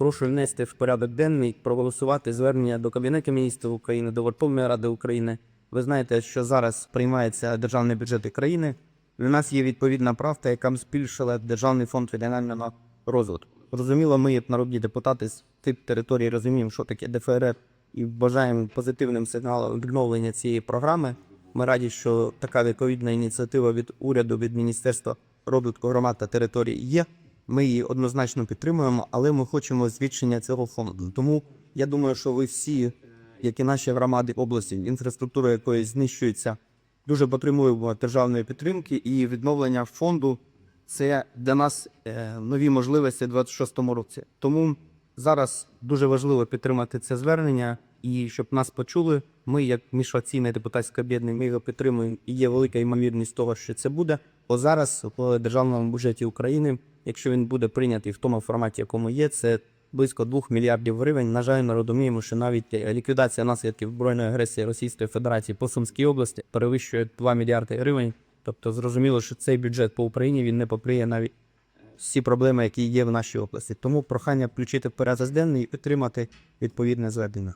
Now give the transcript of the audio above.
прошу внести в порядок денний, проголосувати звернення до Кабінету міністрів України, до Верховної Ради України. Ви знаєте, що зараз приймається державний бюджет країни. У нас є відповідна правка, яка збільшила Державний фонд регіонального розвитку. Зрозуміло, ми, як народні депутати з тих територій, розуміємо, що таке ДФРР, і вважаємо позитивним сигналом відновлення цієї програми. Ми раді, що така відповідна ініціатива від уряду, від Міністерства розвитку громад та територій є. Ми її однозначно підтримуємо, але ми хочемо збільшення цього фонду. Тому я думаю, що ви всі, як і наші громади області, інфраструктура якої знищується, дуже потребуємо державної підтримки і відновлення фонду. Це для нас е, нові можливості в 26-му році. Тому зараз дуже важливо підтримати це звернення і щоб нас почули. Ми, як міжфракційне депутатське об'єднання, ми його підтримуємо і є велика ймовірність того, що це буде. Бо зараз в державному бюджеті України, якщо він буде прийнятий в тому форматі, якому є, це близько 2 мільярдів гривень. На жаль, ми розуміємо, що навіть ліквідація наслідків збройної агресії Російської Федерації по Сумській області перевищує 2 мільярди гривень. Тобто зрозуміло, що цей бюджет по Україні він не покриє навіть всі проблеми, які є в нашій області. Тому прохання включити в порядок денний і отримати відповідне зведення.